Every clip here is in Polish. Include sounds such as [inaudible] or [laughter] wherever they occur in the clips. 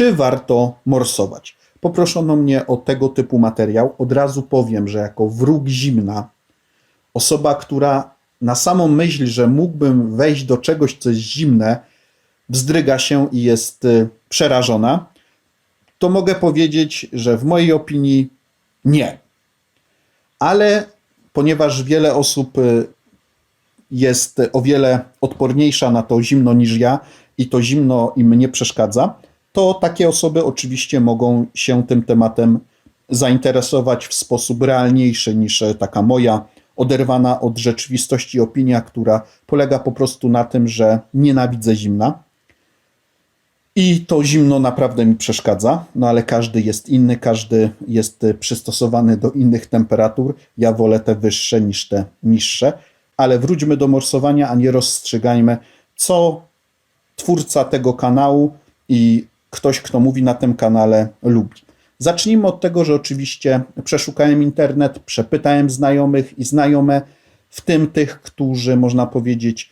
Czy warto morsować? Poproszono mnie o tego typu materiał. Od razu powiem, że jako wróg zimna, osoba, która na samą myśl, że mógłbym wejść do czegoś, co jest zimne, wzdryga się i jest y, przerażona, to mogę powiedzieć, że w mojej opinii nie. Ale ponieważ wiele osób y, jest o wiele odporniejsza na to zimno niż ja i to zimno im nie przeszkadza, to takie osoby oczywiście mogą się tym tematem zainteresować w sposób realniejszy niż taka moja oderwana od rzeczywistości opinia, która polega po prostu na tym, że nienawidzę zimna. I to zimno naprawdę mi przeszkadza, no ale każdy jest inny, każdy jest przystosowany do innych temperatur. Ja wolę te wyższe niż te niższe. Ale wróćmy do morsowania, a nie rozstrzygajmy, co twórca tego kanału i ktoś, kto mówi na tym kanale, lubi. Zacznijmy od tego, że oczywiście przeszukałem internet, przepytałem znajomych i znajome, w tym tych, którzy można powiedzieć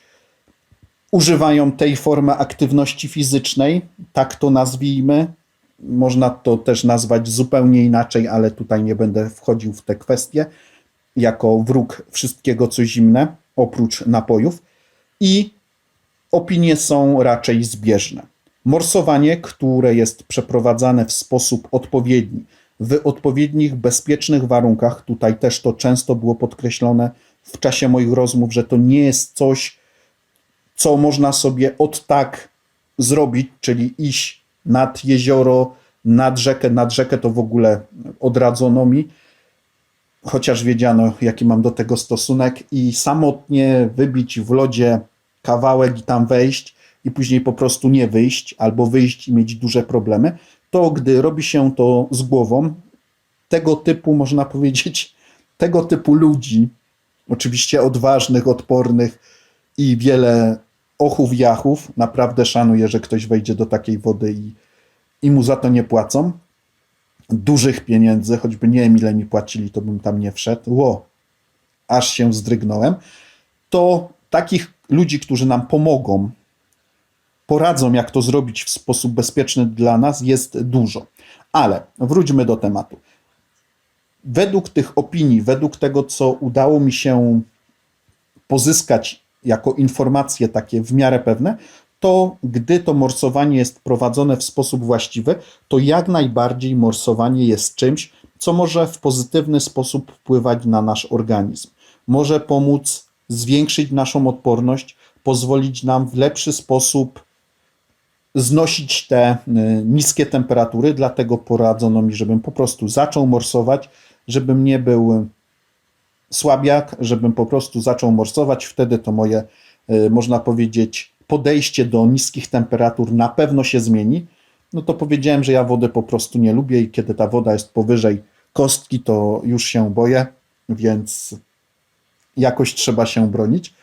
używają tej formy aktywności fizycznej, tak to nazwijmy. Można to też nazwać zupełnie inaczej, ale tutaj nie będę wchodził w te kwestie, jako wróg wszystkiego, co zimne, oprócz napojów. I opinie są raczej zbieżne. Morsowanie, które jest przeprowadzane w sposób odpowiedni, w odpowiednich, bezpiecznych warunkach, tutaj też to często było podkreślone w czasie moich rozmów, że to nie jest coś, co można sobie od tak zrobić, czyli iść nad jezioro, nad rzekę, nad rzekę to w ogóle odradzono mi, chociaż wiedziano, jaki mam do tego stosunek, i samotnie wybić w lodzie kawałek i tam wejść, i później po prostu nie wyjść, albo wyjść i mieć duże problemy, to gdy robi się to z głową, tego typu, można powiedzieć, [laughs] tego typu ludzi, oczywiście odważnych, odpornych i wiele ochów, jachów, naprawdę szanuję, że ktoś wejdzie do takiej wody i, i mu za to nie płacą. Dużych pieniędzy, choćby nie wiem ile mi płacili, to bym tam nie wszedł. Ło, aż się zdrygnąłem. To takich ludzi, którzy nam pomogą poradzą, jak to zrobić w sposób bezpieczny dla nas, jest dużo. Ale wróćmy do tematu. Według tych opinii, według tego, co udało mi się pozyskać jako informacje takie w miarę pewne, to gdy to morsowanie jest prowadzone w sposób właściwy, to jak najbardziej morsowanie jest czymś, co może w pozytywny sposób wpływać na nasz organizm. Może pomóc zwiększyć naszą odporność, pozwolić nam w lepszy sposób znosić te y, niskie temperatury, dlatego poradzono mi, żebym po prostu zaczął morsować, żebym nie był słabiak, żebym po prostu zaczął morsować, wtedy to moje, y, można powiedzieć, podejście do niskich temperatur na pewno się zmieni. No to powiedziałem, że ja wody po prostu nie lubię i kiedy ta woda jest powyżej kostki, to już się boję, więc jakoś trzeba się bronić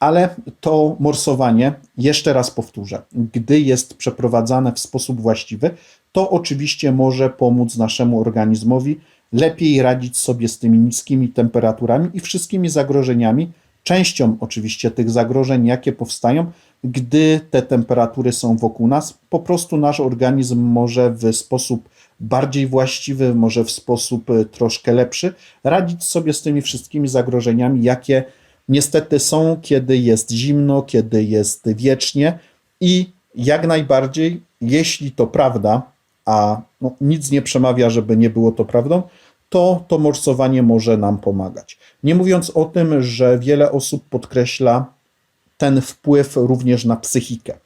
ale to morsowanie, jeszcze raz powtórzę, gdy jest przeprowadzane w sposób właściwy, to oczywiście może pomóc naszemu organizmowi lepiej radzić sobie z tymi niskimi temperaturami i wszystkimi zagrożeniami. Częścią oczywiście tych zagrożeń, jakie powstają, gdy te temperatury są wokół nas, po prostu nasz organizm może w sposób bardziej właściwy, może w sposób e, troszkę lepszy radzić sobie z tymi wszystkimi zagrożeniami, jakie niestety są, kiedy jest zimno, kiedy jest wiecznie i jak najbardziej, jeśli to prawda, a no, nic nie przemawia, żeby nie było to prawdą, to to morsowanie może nam pomagać. Nie mówiąc o tym, że wiele osób podkreśla ten wpływ również na psychikę,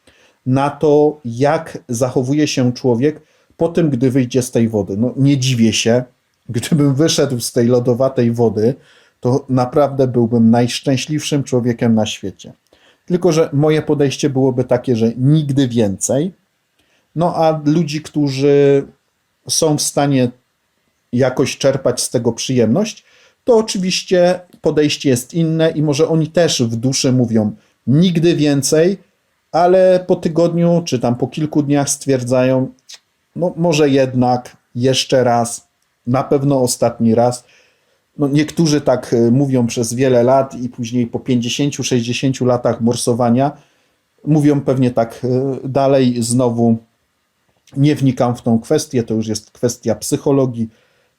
na to, jak zachowuje się człowiek po tym, gdy wyjdzie z tej wody. No, nie dziwię się, gdybym wyszedł z tej lodowatej wody, to naprawdę byłbym najszczęśliwszym człowiekiem na świecie. Tylko, że moje podejście byłoby takie, że nigdy więcej. No a ludzi, którzy są w stanie jakoś czerpać z tego przyjemność, to oczywiście podejście jest inne i może oni też w duszy mówią nigdy więcej, ale po tygodniu czy tam po kilku dniach stwierdzają, no może jednak jeszcze raz, na pewno ostatni raz no niektórzy tak e, mówią przez wiele lat i później po 50-60 latach morsowania mówią pewnie tak e, dalej, znowu Nie wnikam w tą kwestię, to już jest kwestia psychologii.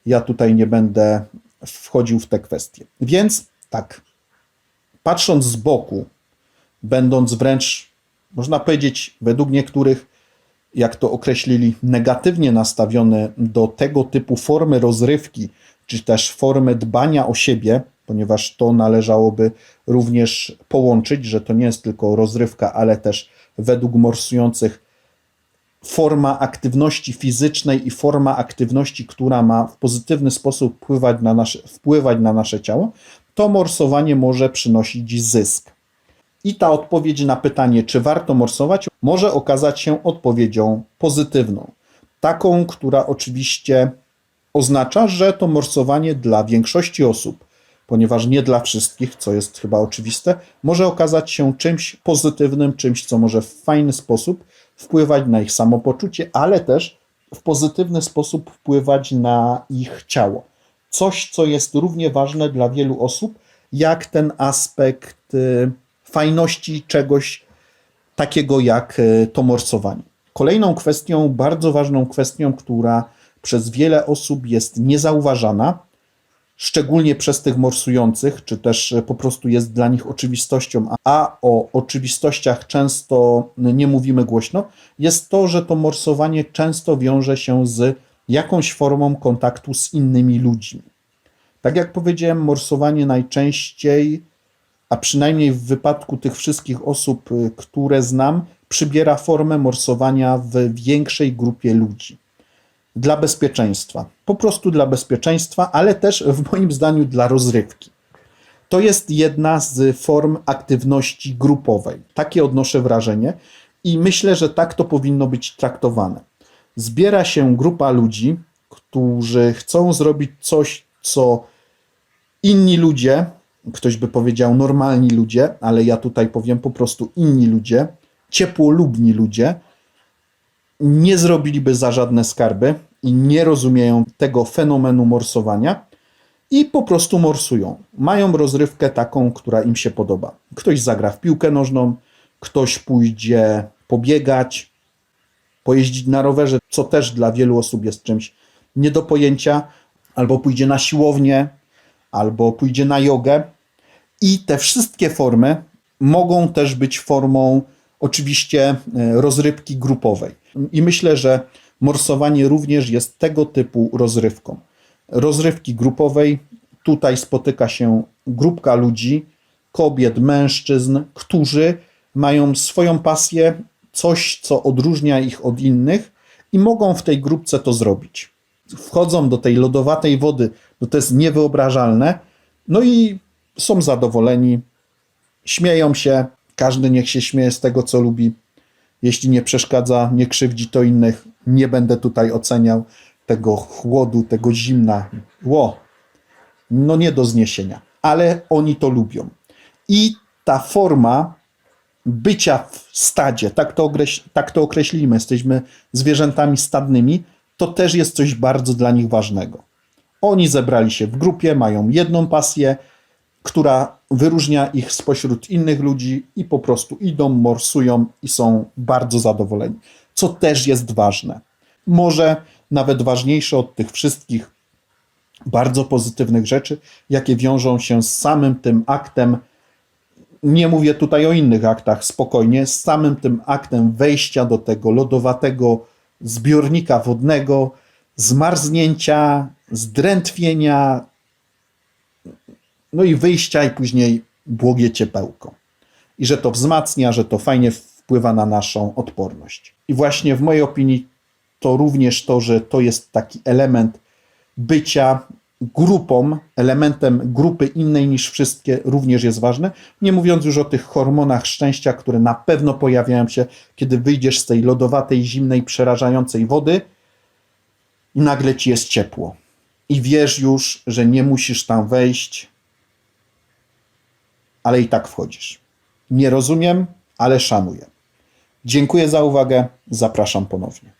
Ja tutaj nie będę wchodził w te kwestie. Więc tak, patrząc z boku, będąc wręcz, można powiedzieć, według niektórych, jak to określili, negatywnie nastawiony do tego typu formy rozrywki, czy też formy dbania o siebie, ponieważ to należałoby również połączyć, że to nie jest tylko rozrywka, ale też według morsujących forma aktywności fizycznej i forma aktywności, która ma w pozytywny sposób wpływać na nasze, wpływać na nasze ciało, to morsowanie może przynosić zysk. I ta odpowiedź na pytanie, czy warto morsować, może okazać się odpowiedzią pozytywną. Taką, która oczywiście oznacza, że to morsowanie dla większości osób, ponieważ nie dla wszystkich, co jest chyba oczywiste, może okazać się czymś pozytywnym, czymś, co może w fajny sposób wpływać na ich samopoczucie, ale też w pozytywny sposób wpływać na ich ciało. Coś, co jest równie ważne dla wielu osób, jak ten aspekt y, fajności czegoś takiego jak y, to morsowanie. Kolejną kwestią, bardzo ważną kwestią, która przez wiele osób jest niezauważana, szczególnie przez tych morsujących, czy też po prostu jest dla nich oczywistością, a o oczywistościach często nie mówimy głośno, jest to, że to morsowanie często wiąże się z jakąś formą kontaktu z innymi ludźmi. Tak jak powiedziałem, morsowanie najczęściej, a przynajmniej w wypadku tych wszystkich osób, y, które znam, przybiera formę morsowania w większej grupie ludzi dla bezpieczeństwa. Po prostu dla bezpieczeństwa, ale też w moim zdaniu dla rozrywki. To jest jedna z form aktywności grupowej. Takie odnoszę wrażenie i myślę, że tak to powinno być traktowane. Zbiera się grupa ludzi, którzy chcą zrobić coś, co inni ludzie, ktoś by powiedział normalni ludzie, ale ja tutaj powiem po prostu inni ludzie, ciepłolubni ludzie, nie zrobiliby za żadne skarby i nie rozumieją tego fenomenu morsowania i po prostu morsują. Mają rozrywkę taką, która im się podoba. Ktoś zagra w piłkę nożną, ktoś pójdzie pobiegać, pojeździć na rowerze, co też dla wielu osób jest czymś nie do pojęcia, albo pójdzie na siłownię, albo pójdzie na jogę. I te wszystkie formy mogą też być formą oczywiście e, rozrywki grupowej. I myślę, że morsowanie również jest tego typu rozrywką. Rozrywki grupowej, tutaj spotyka się grupka ludzi, kobiet, mężczyzn, którzy mają swoją pasję, coś, co odróżnia ich od innych i mogą w tej grupce to zrobić. Wchodzą do tej lodowatej wody, no to jest niewyobrażalne, no i są zadowoleni, śmieją się, każdy niech się śmieje z tego, co lubi. Jeśli nie przeszkadza, nie krzywdzi to innych, nie będę tutaj oceniał tego chłodu, tego zimna. Ło, no nie do zniesienia, ale oni to lubią. I ta forma bycia w stadzie, tak to, okreś- tak to określimy, jesteśmy zwierzętami stadnymi, to też jest coś bardzo dla nich ważnego. Oni zebrali się w grupie, mają jedną pasję, która wyróżnia ich spośród innych ludzi i po prostu idą, morsują i są bardzo zadowoleni, co też jest ważne. Może nawet ważniejsze od tych wszystkich bardzo pozytywnych rzeczy, jakie wiążą się z samym tym aktem. Nie mówię tutaj o innych aktach, spokojnie, z samym tym aktem wejścia do tego lodowatego zbiornika wodnego, zmarznięcia, zdrętwienia, no i wyjścia, i później błogie ciepełko. I że to wzmacnia, że to fajnie wpływa na naszą odporność. I właśnie w mojej opinii to również to, że to jest taki element bycia grupą, elementem grupy innej niż wszystkie, również jest ważne. Nie mówiąc już o tych hormonach szczęścia, które na pewno pojawiają się, kiedy wyjdziesz z tej lodowatej, zimnej, przerażającej wody i nagle ci jest ciepło. I wiesz już, że nie musisz tam wejść, ale i tak wchodzisz. Nie rozumiem, ale szanuję. Dziękuję za uwagę. Zapraszam ponownie.